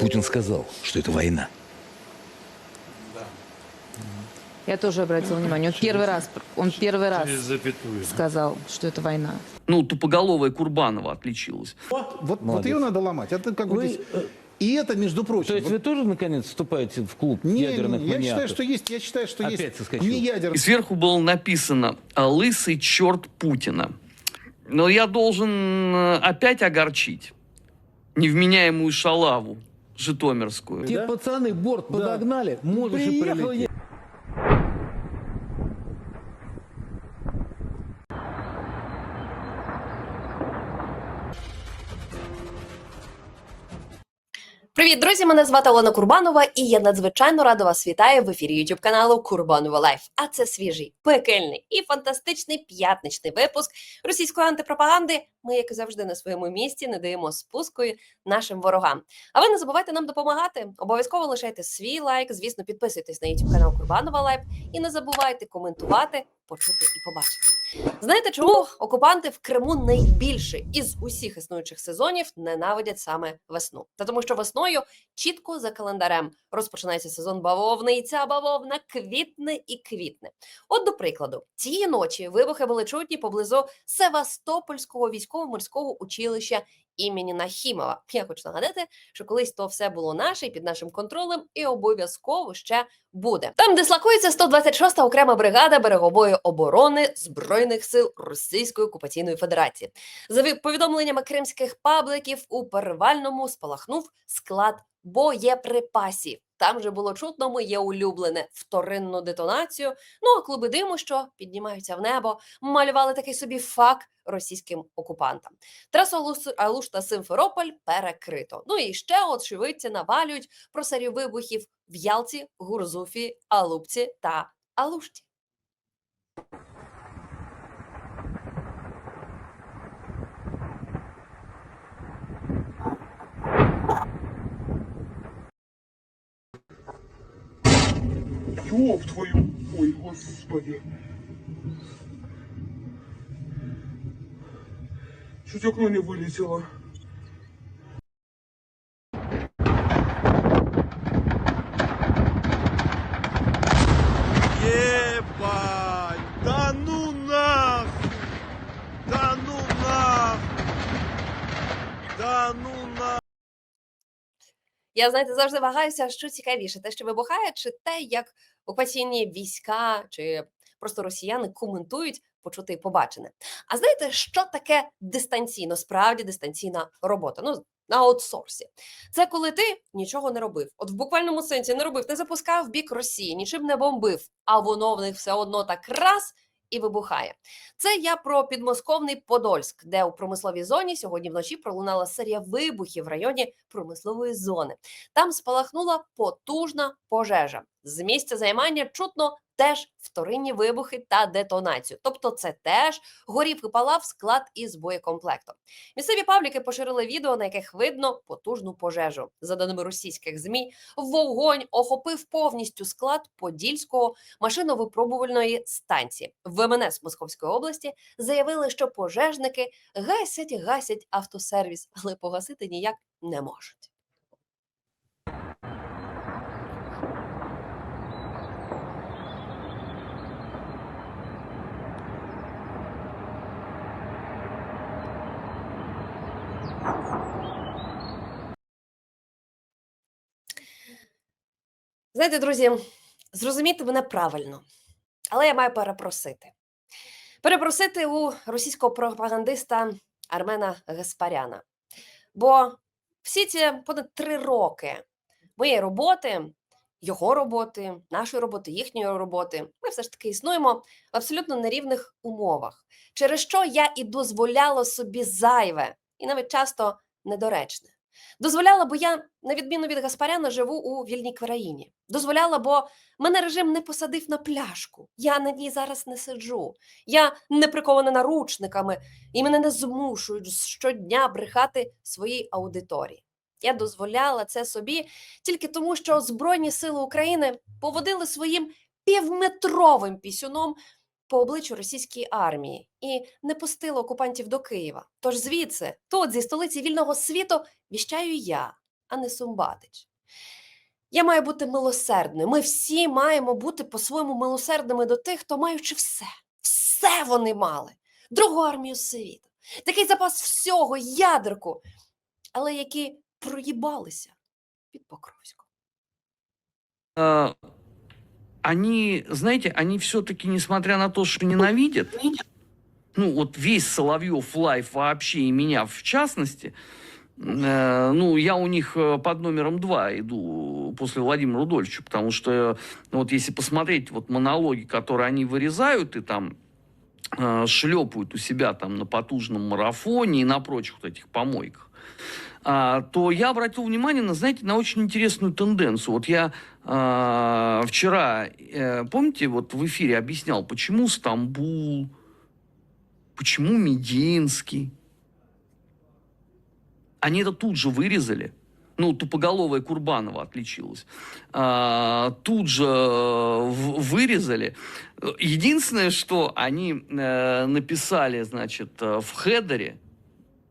Путин сказал, что это война. Я тоже обратила внимание. Он первый раз, он первый раз сказал, что это война. Ну, тупоголовая Курбанова отличилась. Вот, вот Молодец. ее надо ломать. Это как бы Вы, здесь- э, И это, между прочим... То есть вот- вы тоже, наконец, вступаете в клуб не, ядерных не, я маниаков? считаю, что есть, я считаю, что Опять есть соскочил. не И ядерный. сверху было написано «А «Лысый черт Путина». Но я должен э, опять огорчить невменяемую шалаву житомирскую. Те пацаны борт подогнали, можешь и Приехал прилететь. Привіт, друзі! Мене звати Олена Курбанова, і я надзвичайно рада вас вітаю в ефірі YouTube каналу Курбанова Лайф. А це свіжий, пекельний і фантастичний п'ятничний випуск російської антипропаганди. Ми, як і завжди, на своєму місці не даємо спускою нашим ворогам. А ви не забувайте нам допомагати. Обов'язково лишайте свій лайк. Звісно, підписуйтесь на YouTube канал Курбанова Лайф і не забувайте коментувати, почути і побачити. Знаєте, чому окупанти в Криму найбільше із усіх існуючих сезонів ненавидять саме весну? Та тому, що весною чітко за календарем розпочинається сезон бавовни, і ця бавовна квітне і квітне. От, до прикладу, цієї ночі вибухи були чутні поблизу Севастопольського військово-морського училища імені Нахімова. Я хочу нагадати, що колись то все було наше під нашим контролем, і обов'язково ще буде. Там дислокується 126-та окрема бригада берегової оборони збройних сил Російської окупаційної Федерації. За повідомленнями кримських пабликів, у перевальному спалахнув склад боєприпасів. Там же було чутно моє улюблене вторинну детонацію. Ну а клуби диму, що піднімаються в небо, малювали такий собі фак російським окупантам. Трасу Алус- Алушта Симферополь перекрито. Ну і ще очевидці навалюють про серію вибухів в Ялті, Гурзуфі, Алупці та Алушті. Ёб твою, ой, господи. Чуть окно не вылетело. Ебать! Да ну нахуй! Да ну! Да ну! Я знаєте, завжди вагаюся, що цікавіше, те, що вибухає, чи те, як окупаційні війська чи просто росіяни коментують почути і побачене. А знаєте, що таке дистанційно, справді дистанційна робота? Ну, на аутсорсі. Це коли ти нічого не робив. От в буквальному сенсі не робив, не запускав бік Росії, нічим не бомбив, а воно в них все одно так раз і вибухає. Це я про підмосковний Подольськ, де у промисловій зоні сьогодні вночі пролунала серія вибухів в районі промислової зони. Там спалахнула потужна пожежа. З місця займання чутно теж вторинні вибухи та детонацію. Тобто, це теж горів і палав склад із боєкомплектом. Місцеві пабліки поширили відео, на яких видно потужну пожежу. За даними російських змі, вогонь охопив повністю склад Подільського машиновипробувальної станції. В МНС Московської області заявили, що пожежники гасять, гасять автосервіс, але погасити ніяк не можуть. Знаєте, друзі, зрозумійте мене правильно, але я маю перепросити. Перепросити у російського пропагандиста Армена Гаспаряна. Бо всі ці понад три роки моєї роботи, його роботи, нашої роботи, їхньої роботи, ми все ж таки існуємо в абсолютно нерівних умовах, через що я і дозволяла собі зайве, і навіть часто недоречне. Дозволяла, бо я, на відміну від Гаспаряна, живу у вільній країні. Дозволяла, бо мене режим не посадив на пляшку. Я на ній зараз не сиджу. Я не прикована наручниками, і мене не змушують щодня брехати своїй аудиторії. Я дозволяла це собі тільки тому, що Збройні Сили України поводили своїм півметровим пісюном по обличчю російської армії і не пустили окупантів до Києва. Тож звідси, тут, зі столиці вільного світу, віщаю я, а не Сумбатич. Я маю бути милосердною. Ми всі маємо бути по-своєму милосердними до тих, хто маючи все. Все вони мали. Другу армію світу. Такий запас всього, ядерку, але які проїбалися під Покровськом. Они, знаете, они все-таки, несмотря на то, что ненавидят, ну, вот весь Соловьев лайф вообще и меня в частности, э, ну, я у них э, под номером два иду после Владимира Рудольфовича, потому что, э, вот если посмотреть вот монологи, которые они вырезают и там шлепают у себя там на потужном марафоне и на прочих вот этих помойках, а, то я обратил внимание на, знаете, на очень интересную тенденцию. Вот я а, вчера, э, помните, вот в эфире объяснял, почему Стамбул, почему Мединский. Они это тут же вырезали. Ну, тупоголовая Курбанова отличилась. А, тут же э, вырезали. Единственное, что они э, написали, значит, э, в хедере,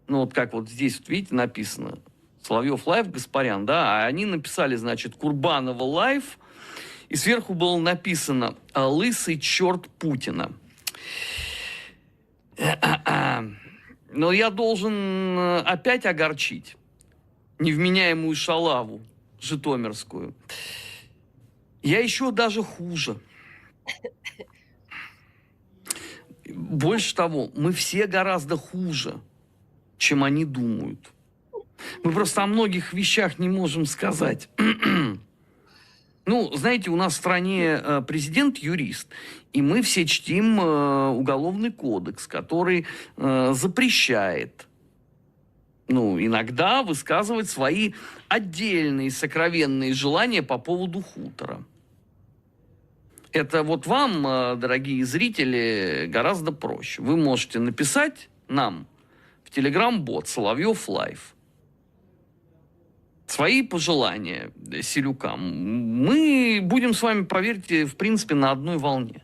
ну, вот как вот здесь, вот видите, написано, Соловьев Лайв, Гаспарян, да, а они написали, значит, Курбанова Лайв, и сверху было написано «А «Лысый черт Путина». Но я должен э, опять огорчить невменяемую шалаву житомирскую. Я еще даже хуже. Больше того, мы все гораздо хуже, чем они думают. Мы просто о многих вещах не можем сказать. Ну, знаете, у нас в стране э, президент юрист, и мы все чтим э, уголовный кодекс, который э, запрещает, ну, иногда высказывать свои отдельные сокровенные желания по поводу хутора. Это вот вам, э, дорогие зрители, гораздо проще. Вы можете написать нам в Телеграм-бот Соловьев Лайф свои пожелания э, Селюкам. Мы будем с вами, поверьте, в принципе, на одной волне.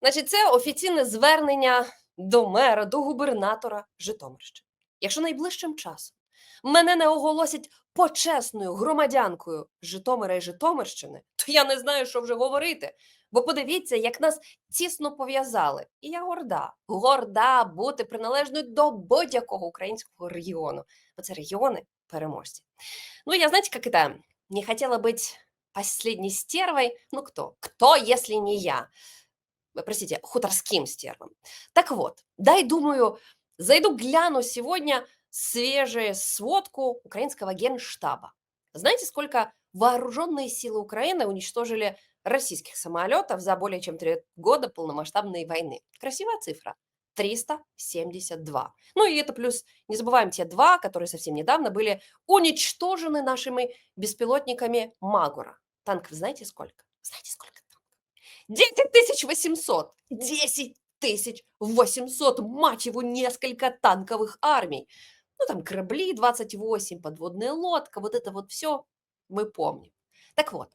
Значить, це офіційне звернення до мера, до губернатора Житомирщини. Якщо найближчим часом мене не оголосять почесною громадянкою Житомира і Житомирщини, то я не знаю, що вже говорити. Бо подивіться, як нас тісно пов'язали. І я горда, горда бути приналежною до будь-якого українського регіону. Бо це регіони переможці. Ну, я, знаете, как это, не хотела быть последней стервой. Ну, кто? Кто, если не я? Простите, хуторским стервом. Так вот, дай, думаю, зайду гляну сегодня свежую сводку украинского генштаба. Знаете, сколько вооруженные силы Украины уничтожили российских самолетов за более чем три года полномасштабной войны? Красивая цифра. 372. Ну и это плюс, не забываем те два, которые совсем недавно были уничтожены нашими беспилотниками Магура. Танков знаете сколько? Знаете сколько танков? 10 800! 10 тысяч 800, мать его, несколько танковых армий. Ну, там корабли 28, подводная лодка, вот это вот все мы помним. Так вот,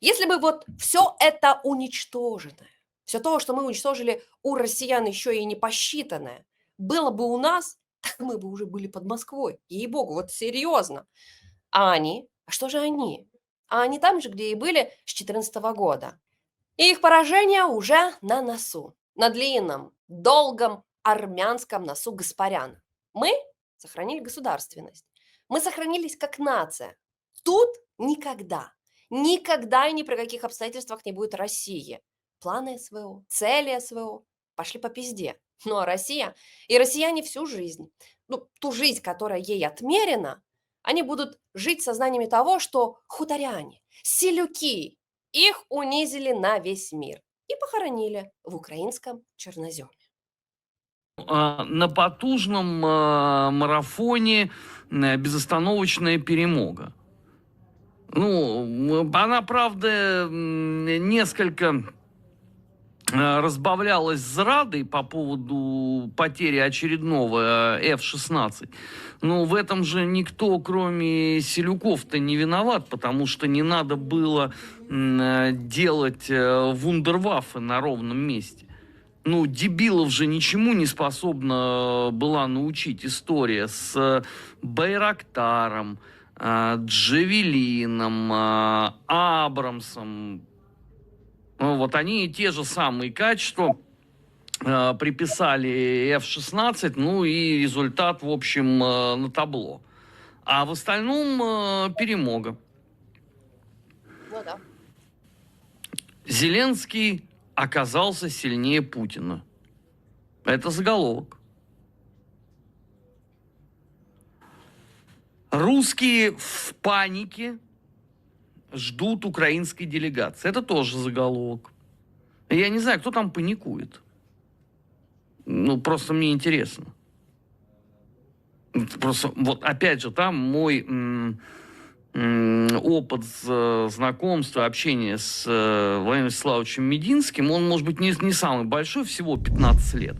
если бы вот все это уничтоженное, все то, что мы уничтожили у россиян еще и не посчитанное, было бы у нас, так мы бы уже были под Москвой. Ей-богу, вот серьезно. А они? А что же они? А они там же, где и были с 2014 года. И их поражение уже на носу, на длинном, долгом армянском носу Гаспаряна. Мы сохранили государственность. Мы сохранились как нация. Тут никогда, никогда и ни при каких обстоятельствах не будет России. Планы СВО, цели СВО пошли по пизде. Ну а Россия и россияне всю жизнь, ну, ту жизнь, которая ей отмерена, они будут жить сознаниями того, что хуторяне, селюки, их унизили на весь мир и похоронили в украинском черноземе. А, На потужном а, марафоне э, безостановочная перемога. Ну, она, правда, несколько разбавлялась зрадой по поводу потери очередного э, F-16. Но в этом же никто, кроме Селюков-то, не виноват, потому что не надо было э, делать э, вундерваффе на ровном месте. Ну, дебилов же ничему не способна была научить история с э, Байрактаром, э, Джавелином, э, Абрамсом. Ну, вот они те же самые качества э, приписали F-16, ну и результат, в общем, э, на табло. А в остальном э, перемога. Ну да. Зеленский оказался сильнее Путина. Это заголовок. Русские в панике ждут украинской делегации. Это тоже заголовок. Я не знаю, кто там паникует. Ну, просто мне интересно. Просто, вот опять же, там мой м, м, опыт з- знакомства, общения с э, Владимиром Вячеславовичем Мединским, он, может быть, не, не самый большой, всего 15 лет.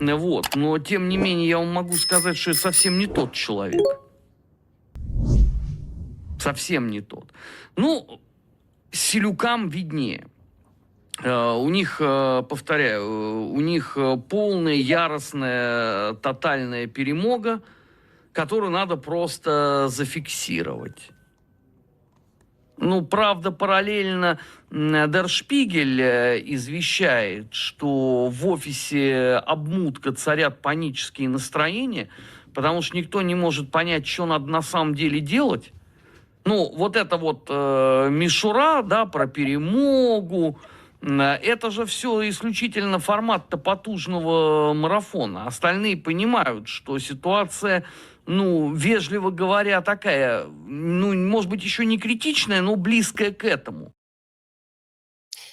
Э, Вот. Но, тем не менее, я вам могу сказать, что это совсем не тот человек. Совсем не тот. Ну, селюкам виднее. Э, У них, э, повторяю, э, у них полная, яростная, тотальная перемога, которую надо просто зафиксировать. Ну, правда, параллельно м, Дер Шпигель э, извещает, что в офисе обмутка царят панические настроения, потому что никто не может понять, что надо на самом деле делать. Ну, вот это вот э, мишура, да, про перемогу, м, это же все исключительно формат-то потужного марафона. Остальные понимают, что ситуация, ну, вежливо говоря, такая, ну, может быть, еще не критичная, но близкая к этому.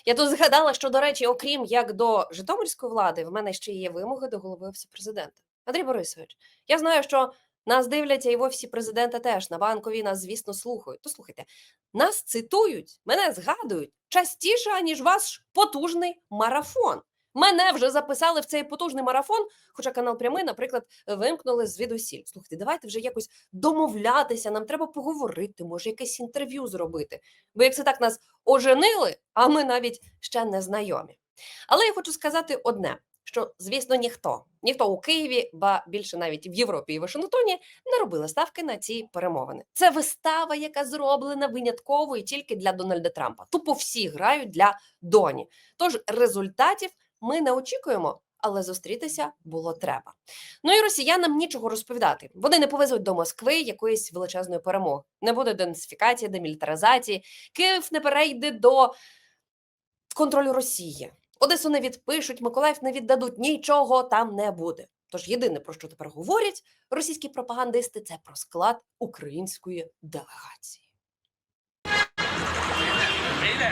Я тут згадала, що, до речі, окрім як до Житомирської влади, в мене ще є вимоги до голови офісу президента. Андрій Борисович, я знаю, що нас дивляться і в офісі президента теж на банковій нас, звісно, слухають. То слухайте, нас цитують, мене згадують частіше, аніж ваш потужний марафон. Мене вже записали в цей потужний марафон, хоча канал прямий, наприклад, вимкнули звідусіль. Слухайте, давайте вже якось домовлятися. Нам треба поговорити, може, якесь інтерв'ю зробити. Бо як це так нас оженили, а ми навіть ще не знайомі. Але я хочу сказати одне: що, звісно, ніхто, ніхто у Києві, ба більше навіть в Європі і Вашингтоні не робили ставки на ці перемовини. Це вистава, яка зроблена винятково і тільки для Дональда Трампа. Тупо всі грають для Доні. Тож результатів ми не очікуємо. Але зустрітися було треба. Ну і росіянам нічого розповідати. Вони не повезуть до Москви якоїсь величезної перемоги. Не буде денацифікації, демілітаризації. Київ не перейде до контролю Росії. Одесу не відпишуть, Миколаїв не віддадуть, нічого там не буде. Тож єдине, про що тепер говорять російські пропагандисти, це про склад української делегації.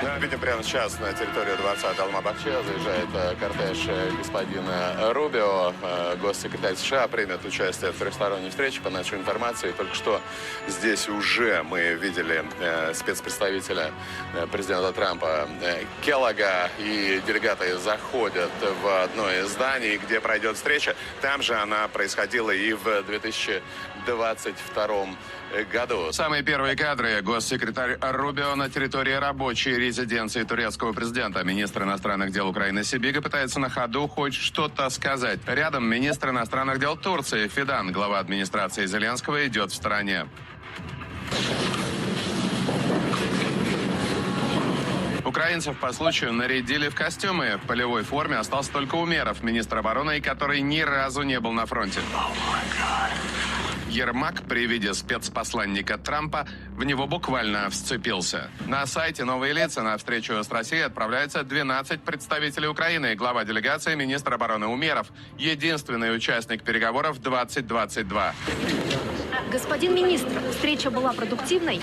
Мы видим прямо сейчас на территорию дворца Далмабахче заезжает э, кортеж э, господина Рубио. Э, Госсекретарь США примет участие в трехсторонней встрече. По нашей информации, только что здесь уже мы видели спецпредставителя президента Трампа Келлога. И делегаты заходят в одно из зданий, где пройдет встреча. Там же она происходила и в 2022 году. Самые первые кадры. Госсекретарь Рубио на территории рабочей резиденции турецкого президента. Министр иностранных дел Украины Сибига пытается на ходу хоть что-то сказать. Рядом министр иностранных дел Турции Фидан, глава администрации Зеленского, идет в стороне. Украинцев по случаю нарядили в костюмы. В полевой форме остался только Умеров, министр обороны, который ни разу не был на фронте. Ермак при виде спецпосланника Трампа в него буквально вцепился. На сайте «Новые лица» на встречу с Россией отправляется 12 представителей Украины. Глава делегации – министр обороны Умеров. Единственный участник переговоров 2022. Господин министр, встреча была продуктивной?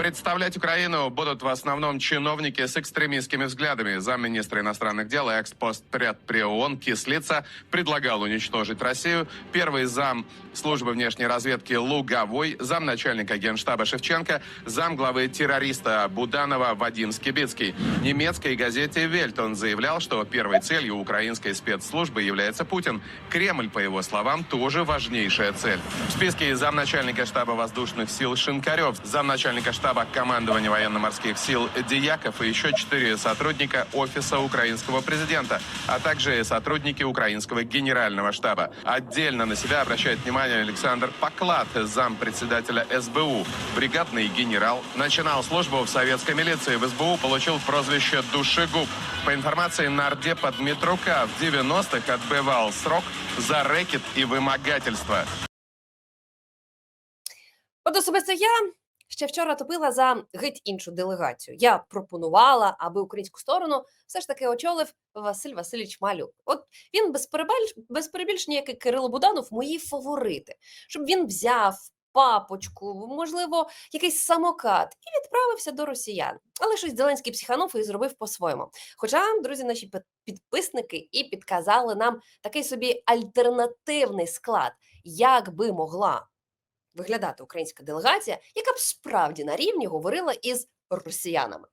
Представлять Украину будут в основном чиновники с экстремистскими взглядами. Замминистра иностранных дел и экспост при ООН Кислица предлагал уничтожить Россию. Первый зам службы внешней разведки Луговой, замначальника генштаба Шевченко, зам главы террориста Буданова Вадим Скибицкий. Немецкой газете «Вельт» он заявлял, что первой целью украинской спецслужбы является Путин. Кремль, по его словам, тоже важнейшая цель. В списке замначальника штаба воздушных сил Шинкарев, замначальника штаба штаба командования военно-морских сил Дьяков и еще четыре сотрудника Офиса украинского президента, а также сотрудники украинского генерального штаба. Отдельно на себя обращает внимание Александр Поклад, зампредседателя СБУ, бригадный генерал. Начинал службу в советской милиции. В СБУ получил прозвище «Душегуб». По информации нардепа Дмитрука, в 90-х отбывал срок за рэкет и вымогательство. От особисто я ще вчора топила за геть іншу делегацію. Я пропонувала, аби українську сторону все ж таки очолив Василь Васильович Малюк. От він без без перебільшення, як і Кирило Буданов, мої фаворити, щоб він взяв папочку, можливо, якийсь самокат і відправився до росіян. Але щось Зеленський психанув і зробив по-своєму. Хоча, друзі, наші підписники і підказали нам такий собі альтернативний склад, як би могла виглядати українська делегація, яка б справді на рівні говорила із росіянами.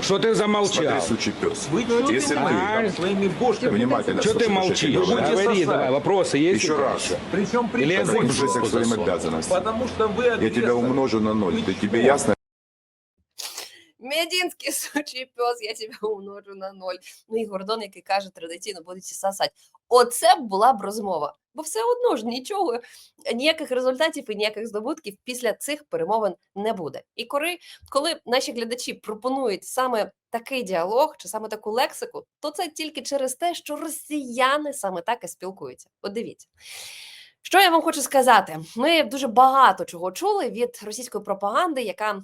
Что ты замолчал? сучий пес. Вы Если А, ты внимательно Что ты слушаешь, молчишь? я говорю, Говори давай, вопросы есть? еще раз, Причем при Или так язык относись к просто своим засунул. обязанностям. Потому что вы Я тебя ответственны. умножу на ноль. Ты тебе ясно? Медінський сучий пес, я тебе умножу на ноль. Ну і Гордон, який каже, традиційно будуть сосать. Оце б була б розмова. Бо все одно ж нічого, ніяких результатів і ніяких здобутків після цих перемовин не буде. І коли, коли наші глядачі пропонують саме такий діалог чи саме таку лексику, то це тільки через те, що росіяни саме так і спілкуються. От дивіться. Що я вам хочу сказати? Ми дуже багато чого чули від російської пропаганди, яка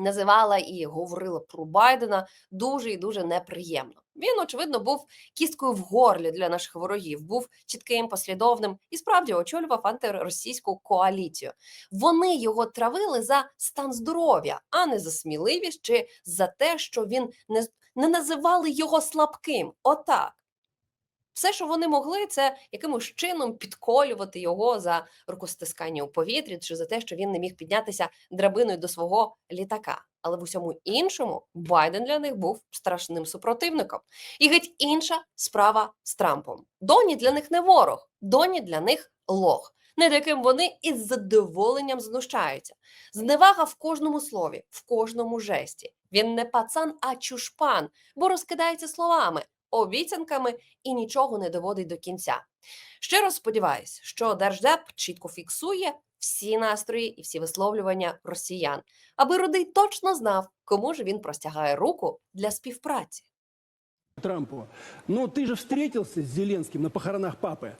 називала і говорила про Байдена дуже і дуже неприємно. Він, очевидно, був кісткою в горлі для наших ворогів, був чітким, послідовним і справді очолював антиросійську коаліцію. Вони його травили за стан здоров'я, а не за сміливість чи за те, що він не, не називали його слабким. Отак. Все, що вони могли, це якимось чином підколювати його за рукостискання у повітрі чи за те, що він не міг піднятися драбиною до свого літака. Але в усьому іншому Байден для них був страшним супротивником. І геть інша справа з Трампом. Доні для них не ворог, доні для них лох, над яким вони із задоволенням знущаються. Зневага в кожному слові, в кожному жесті. Він не пацан, а чушпан, бо розкидається словами, обіцянками і нічого не доводить до кінця. Щиро сподіваюсь, що Держдеп чітко фіксує всі настрої і всі висловлювання росіян, аби родий точно знав, кому ж він простягає руку для співпраці. Трампу. ну ти ж встретился з Зеленським на похоронах папы.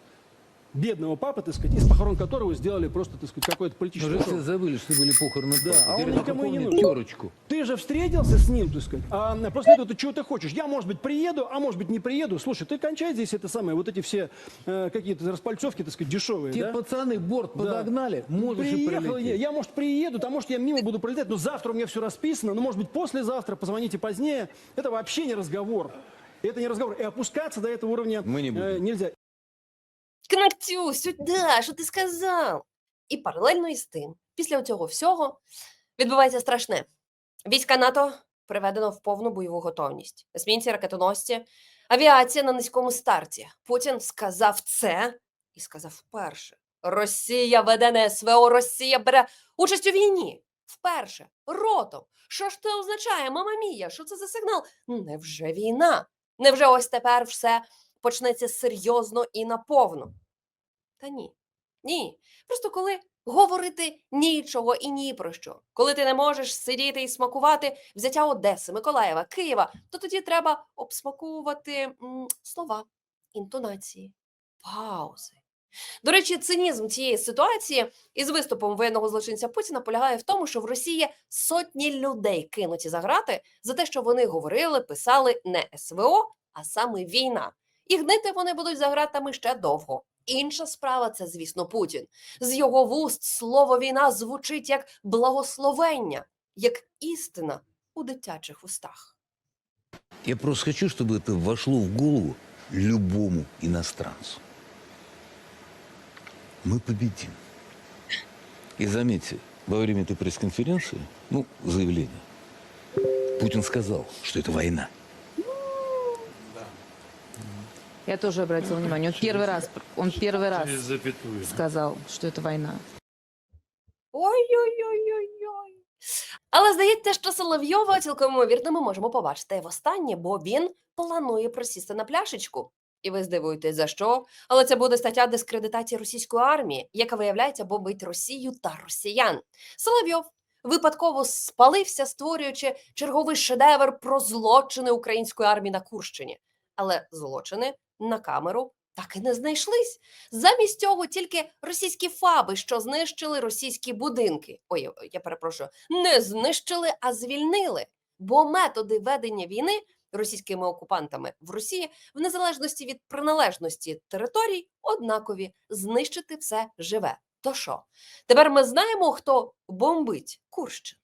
Бедного папы, так сказать, из похорон которого сделали просто, так сказать, какое-то политическое Уже все забыли, что были похороны Да, папы. а он Теперь никому и не нужен. терочку. Ты же встретился с ним, так сказать, а после этого ты чего ты хочешь? Я, может быть, приеду, а может быть, не приеду. Слушай, ты кончай здесь это самое, вот эти все э, какие-то распальцовки, так сказать, дешевые, Те да? пацаны борт Да. подогнали, можешь и Приехал, прилететь. я, я, может, приеду, а может, я мимо буду пролетать, но завтра у меня все расписано, ну, может быть, послезавтра, позвоните позднее. Это вообще не разговор. Это не разговор. И опускаться до этого уровня Мы не будем. э, нельзя. Кнактю, сюди, що ти сказав? І паралельно із тим, після цього всього відбувається страшне. Війська НАТО приведено в повну бойову готовність. Есмінці, ракетоносці, авіація на низькому старті. Путін сказав це і сказав вперше. Росія веде не СВО, Росія бере участь у війні. Вперше, ротом. Що ж це означає, мама мія? Що це за сигнал? Невже війна? Невже ось тепер все почнеться серйозно і наповну? Та ні. Ні. Просто коли говорити нічого і ні про що, коли ти не можеш сидіти і смакувати взяття Одеси, Миколаєва, Києва, то тоді треба обсмаковувати м, слова, інтонації, паузи. До речі, цинізм цієї ситуації із виступом воєнного злочинця Путіна полягає в тому, що в Росії сотні людей кинуті за грати за те, що вони говорили, писали не СВО, а саме війна. І гнити вони будуть за гратами ще довго. Інша справа це, звісно, Путін. З його вуст слово війна звучить як благословення, як істина у дитячих устах. Я просто хочу, чтобы это вошло в голову любому иностранцу. Мы победим. И заметьте, во время этой пресс-конференции, ну, заявление, Путин сказал, что это война. Я тоже обратила внимание. Он первый раз, он первый раз Через запятую. сказал, что это война. Ой-ой-ой-ой-ой. Але здається, що Соловйова цілком ймовірно ми можемо побачити востаннє, бо він планує просісти на пляшечку. І ви здивуєтесь, за що? Але це буде стаття дискредитації російської армії, яка виявляється бомбить Росію та росіян. Соловйов випадково спалився, створюючи черговий шедевр про злочини української армії на Курщині. Але злочини на камеру так і не знайшлись. Замість цього тільки російські фаби, що знищили російські будинки. Ой, я перепрошую, не знищили, а звільнили. Бо методи ведення війни російськими окупантами в Росії, в незалежності від приналежності територій, однакові знищити все живе. То що? Тепер ми знаємо, хто бомбить Курщину.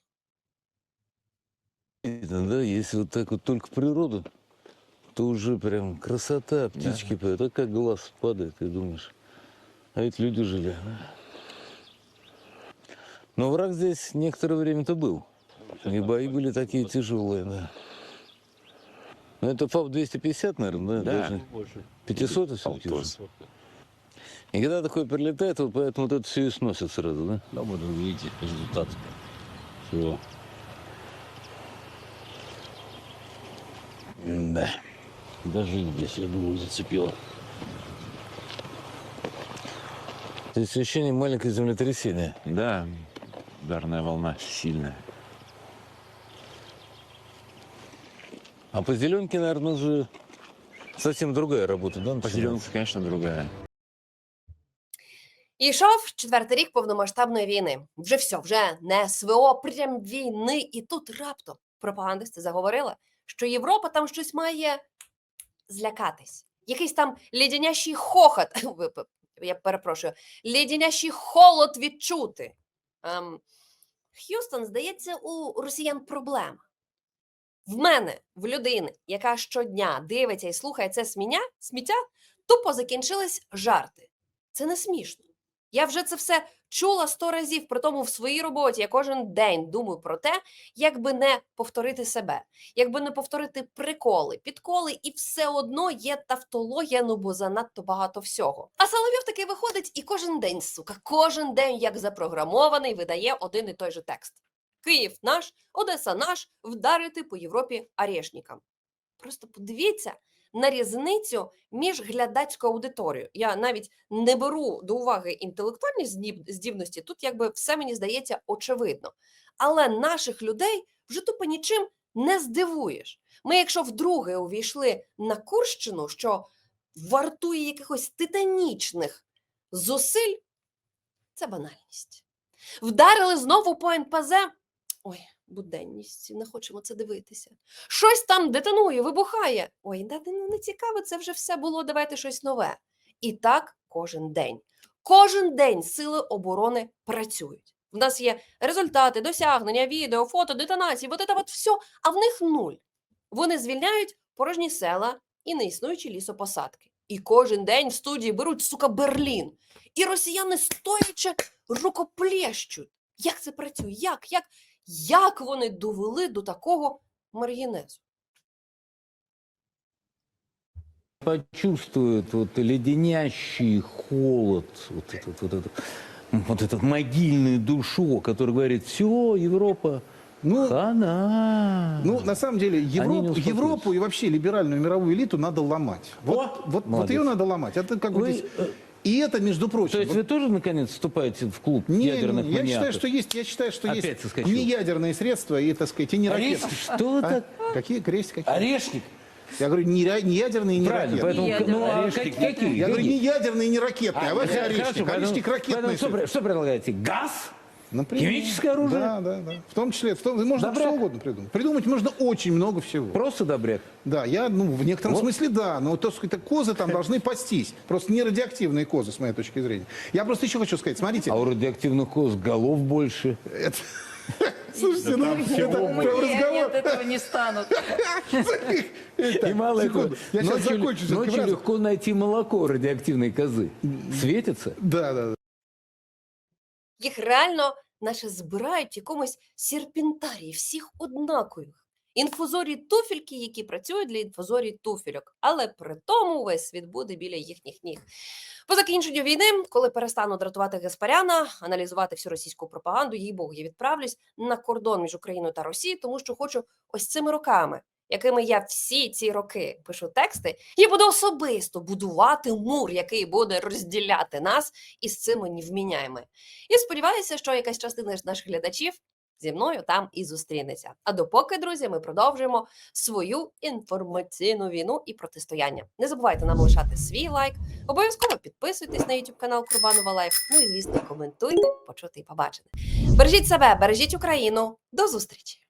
Да, если вот так вот только природа, то уже прям красота, птички поют. А как глаз падает, ты думаешь. А ведь люди жили. Но враг здесь некоторое время-то был. И бои были такие тяжелые, да. Ну, это ФАП-250, наверное, да? Даже 500 все-таки. И когда такое прилетает, вот поэтому вот это все и сносит сразу, да? Да, вот видите, результат всего. Да. Даже здесь, я думаю, зацепило. То есть ощущение маленькое землетрясение. Да, ударная волна сильная. А по зеленке, наверное, же совсем другая работа, да? По зеленке, конечно, другая. І йшов четвертий рік повномасштабної війни. Вже все, вже не СВО, прям війни. І тут раптом пропагандисти заговорили, що Європа там щось має злякатись. Якийсь там лідянящий хохот. Я перепрошую, лідянящий холод відчути. Ем, Х'юстон, здається, у росіян проблема. В мене, в людини, яка щодня дивиться і слухає це сміття, тупо закінчились жарти. Це не смішно. Я вже це все чула сто разів, при тому в своїй роботі я кожен день думаю про те, як би не повторити себе, як би не повторити приколи, підколи, і все одно є тавтологія, ну бо занадто багато всього. А Соловйов таки виходить і кожен день, сука, кожен день, як запрограмований, видає один і той же текст. Київ наш, Одеса наш, вдарити по Європі арешникам. Просто подивіться на різницю між глядацькою аудиторією. Я навіть не беру до уваги інтелектуальні здібності, тут якби все мені здається очевидно. Але наших людей вже тупо нічим не здивуєш. Ми, якщо вдруге увійшли на Курщину, що вартує якихось титанічних зусиль, це банальність. Вдарили знову по НПЗ. Ой, буденність, не хочемо це дивитися. Щось там детонує, вибухає. Ой, ну, не цікаво, це вже все було, давайте щось нове. І так кожен день. Кожен день сили оборони працюють. В нас є результати, досягнення, відео, фото, детонації, от це от все, а в них нуль. Вони звільняють порожні села і неіснуючі лісопосадки. І кожен день в студії беруть, сука, Берлін. І росіяни стоячи рукоплещуть. Як це працює? Як? Як? Як вони довели до такого маргінезу? Почувствует вот леденящий холод, вот этот, вот этот, вот этот могильный душок, который говорит, все, Европа, Ну, хана. Ну, на самом деле, не Европу, успокоились. Европу и вообще либеральную мировую элиту надо ломать. Вот, вот, вот Молодец. ее надо ломать. Это как бы Вы, здесь- э, И это, между прочим... То есть вот- вы тоже, наконец, вступаете в клуб Не, не, ядерных не, я считаю, маниаков? что есть, я считаю, что Опять есть соскочил. не ядерные средства и, так сказать, и не ракеты. Орешник, что вы А? так? Какие крестики? Какие? Орешник? Я говорю, не, ра- не ядерные и не Правильно, ракетные. поэтому... Ну, а Орешник, как- какие? Я говорю, Какие? не ядерные и не ракетные, а, вы хорошо, орешник. поэтому- Орешник ракетный. поэтому что, всё-таки. что предлагаете? Газ? Например. Химическое оружие? Да, да, да. В том числе, в том, можно Добряк. что угодно придумать. Придумать можно очень много всего. Просто добряк? Да, я, ну, в некотором Вот. смысле да, но то, что козы там должны пастись. Просто не радиоактивные козы, с моей точки зрения. Я просто еще хочу сказать, смотрите. А у радиоактивных коз голов больше. это- Слушайте, ну, это прям разговор. этого не станут. И мало этого, Я сейчас ночью, закончу ночью легко найти молоко радиоактивной козы. Светится? Да, да, да. Їх реально наче збирають в якомусь серпентарії, всіх однакових. інфузорі туфельки, які працюють для інфузорій туфельок, але при тому весь світ буде біля їхніх ніг. По закінченню війни, коли перестану дратувати Гаспаряна, аналізувати всю російську пропаганду, їй Бог, я відправлюсь на кордон між Україною та Росією, тому що хочу ось цими роками, якими я всі ці роки пишу тексти, я буду особисто будувати мур, який буде розділяти нас із цими невміняємо. І сподіваюся, що якась частина наших глядачів зі мною там і зустрінеться. А допоки, друзі, ми продовжуємо свою інформаційну війну і протистояння. Не забувайте нам лишати свій лайк, обов'язково підписуйтесь на YouTube канал Курбанова Лайф. Ну і звісно, коментуйте, почути і побачити. Бережіть себе, бережіть Україну. До зустрічі!